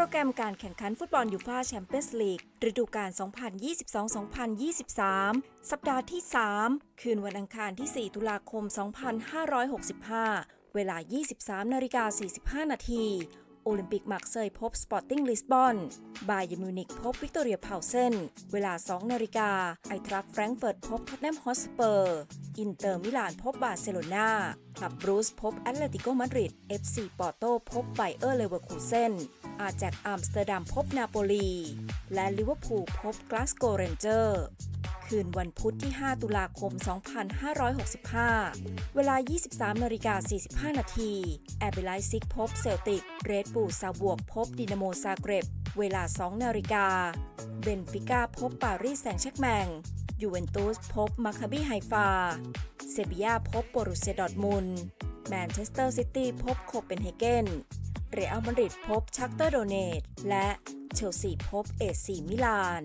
รแกรมการแข่งขันฟุตบอลยูฟ่าแชมเปี้ยนส์ลีกฤดูกาล 2022-2023 สัปดาห์ที่ 3 คืนวันอังคารที่ 4 ตุลาคม 2565 เวลา 23นาฬิกา45 นาที โอลิมปิกมักเซยพบสปอร์ติ้งลิสบอน บาเยมิวนิกพบวิกตอเรียเพาเซนเวลา 2 นาฬิกา ไอทรัคแฟรงก์เฟิร์ตพบท็อตแนมฮอสเปอร์ อินเตอร์มิลานพบบาร์เซโลนาคลับบรูซพบแอตเลติโกมาดริด FC ปอร์โตพบไบเออร์เลเวอร์คูเซนอาแจกอัมสเตอร์ดัมพบนาโปลี และลิเวอร์พูลพบกลาสโกเรนเจอร์ คืนวันพุธที่ 5 ตุลาคม 2565 เวลา 23นาฬิกา45 นาทีแอร์เบไลซิกพบเซลติก เรดบูซาบวกพบดินาโมซาเกรบเวลา 2 นาฬิกา เบนฟิก้าพบปารีสแซงต์แชกแมง ยูเวนตุสพบมาคาบีไฮฟา เซบียาพบโบรุเซดอร์มุนแมนเชสเตอร์ซิตี้พบโคเปนเฮเกน เรอัลมาดริดพบชักเตอร์โดเนต และเชลซีพบเอซีมิลาน